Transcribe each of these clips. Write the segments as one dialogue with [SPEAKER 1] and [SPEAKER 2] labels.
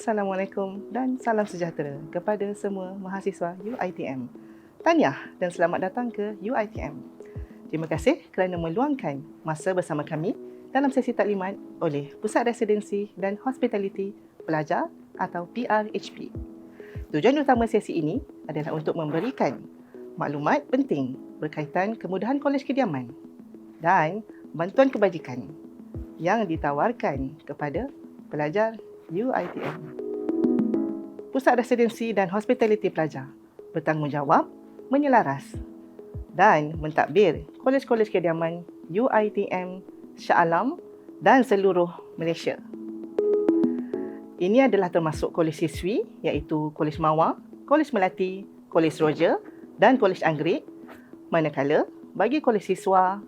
[SPEAKER 1] Assalamualaikum dan salam sejahtera kepada semua mahasiswa UITM. Tahniah dan selamat datang ke UITM. Terima kasih kerana meluangkan masa bersama kami dalam sesi taklimat oleh Pusat Residensi dan Hospitality Pelajar atau PRHP. Tujuan utama sesi ini adalah untuk memberikan maklumat penting berkaitan kemudahan kolej kediaman dan bantuan kebajikan yang ditawarkan kepada pelajar UITM. Pusat Residensi dan Hospitality Pelajar bertanggungjawab menyelaras dan mentadbir kolej-kolej kediaman UITM Shah Alam dan seluruh Malaysia. Ini adalah termasuk kolej siswi iaitu Kolej Mawar, Kolej Melati, Kolej Roger dan Kolej Anggerik manakala bagi kolej siswa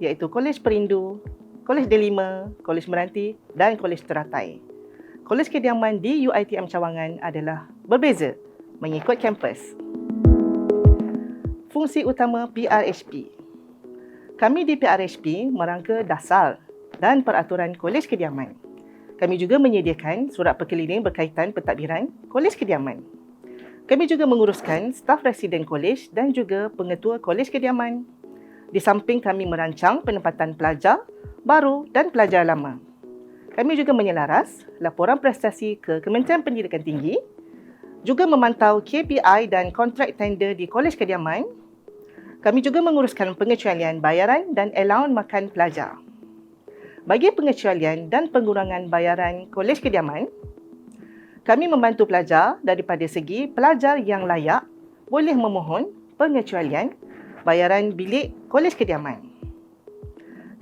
[SPEAKER 1] iaitu Kolej Perindu, Kolej D5, Kolej Meranti dan Kolej Teratai. Kolej kediaman di UiTM Cawangan adalah berbeza mengikut kampus. Fungsi utama PRHP Kami di PRHP merangka dasar dan peraturan kolej kediaman. Kami juga menyediakan surat perkeliling berkaitan pentadbiran kolej kediaman. Kami juga menguruskan staf residen kolej dan juga pengetua kolej kediaman. Di samping kami merancang penempatan pelajar baru dan pelajar lama. Kami juga menyelaras laporan prestasi ke Kementerian Pendidikan Tinggi, juga memantau KPI dan kontrak tender di Kolej Kediaman. Kami juga menguruskan pengecualian bayaran dan allowance makan pelajar. Bagi pengecualian dan pengurangan bayaran Kolej Kediaman, kami membantu pelajar daripada segi pelajar yang layak boleh memohon pengecualian bayaran bilik Kolej Kediaman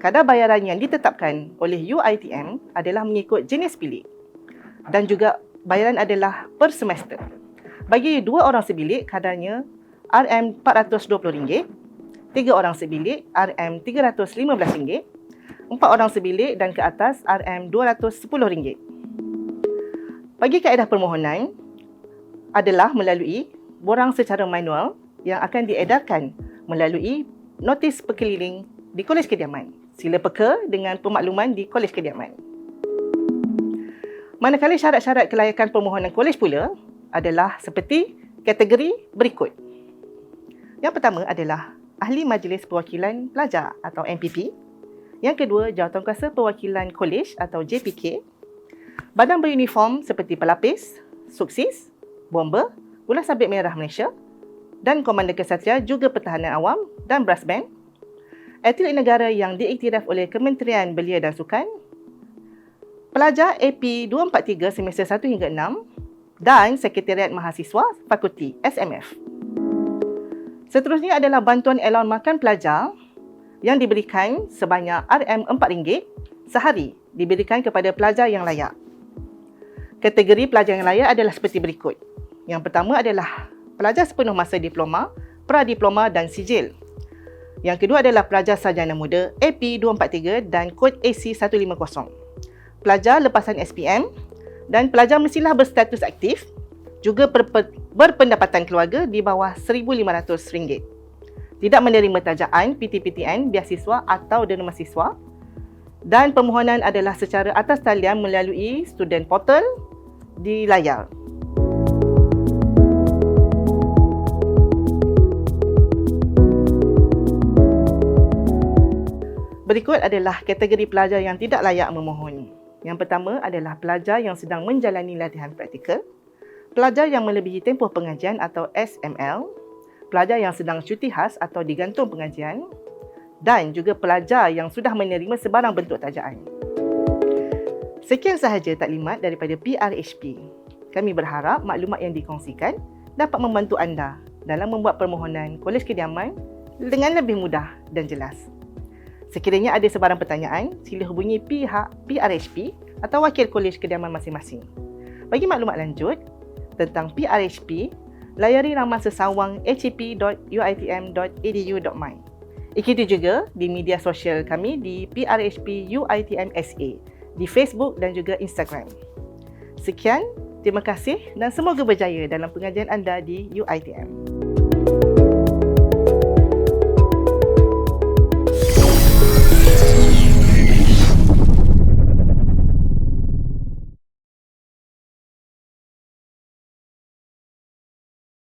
[SPEAKER 1] kadar bayaran yang ditetapkan oleh UITM adalah mengikut jenis bilik dan juga bayaran adalah per semester. Bagi dua orang sebilik kadarnya RM420, tiga orang sebilik RM315, empat orang sebilik dan ke atas RM210. Bagi kaedah permohonan adalah melalui borang secara manual yang akan diedarkan melalui notis perkeliling di Kolej Kediaman sila peka dengan pemakluman di Kolej Kediaman. Manakala syarat-syarat kelayakan permohonan kolej pula adalah seperti kategori berikut. Yang pertama adalah Ahli Majlis Perwakilan Pelajar atau MPP. Yang kedua, Jawatankuasa Perwakilan Kolej atau JPK. Badan beruniform seperti pelapis, suksis, bomber, ulas sabit merah Malaysia dan Komandan Kesatria juga Pertahanan Awam dan Brass Band atlet negara yang diiktiraf oleh Kementerian Belia dan Sukan, pelajar AP 243 semester 1 hingga 6 dan Sekretariat Mahasiswa Fakulti SMF. Seterusnya adalah bantuan elon makan pelajar yang diberikan sebanyak RM4 sehari diberikan kepada pelajar yang layak. Kategori pelajar yang layak adalah seperti berikut. Yang pertama adalah pelajar sepenuh masa diploma, pra-diploma dan sijil yang kedua adalah pelajar sarjana muda AP243 dan kod AC150. Pelajar lepasan SPM dan pelajar mestilah berstatus aktif juga berpendapatan keluarga di bawah RM1,500. Tidak menerima tajaan PTPTN, biasiswa atau dana mahasiswa dan permohonan adalah secara atas talian melalui student portal di layar. Berikut adalah kategori pelajar yang tidak layak memohon. Yang pertama adalah pelajar yang sedang menjalani latihan praktikal, pelajar yang melebihi tempoh pengajian atau SML, pelajar yang sedang cuti khas atau digantung pengajian dan juga pelajar yang sudah menerima sebarang bentuk tajaan. Sekian sahaja taklimat daripada PRHP. Kami berharap maklumat yang dikongsikan dapat membantu anda dalam membuat permohonan kolej kediaman dengan lebih mudah dan jelas. Sekiranya ada sebarang pertanyaan, sila hubungi pihak PRHP atau wakil kolej kediaman masing-masing. Bagi maklumat lanjut tentang PRHP, layari laman sesawang hep.uitm.edu.my. Ikuti juga di media sosial kami di PRHP UITM SA di Facebook dan juga Instagram. Sekian, terima kasih dan semoga berjaya dalam pengajian anda di UITM.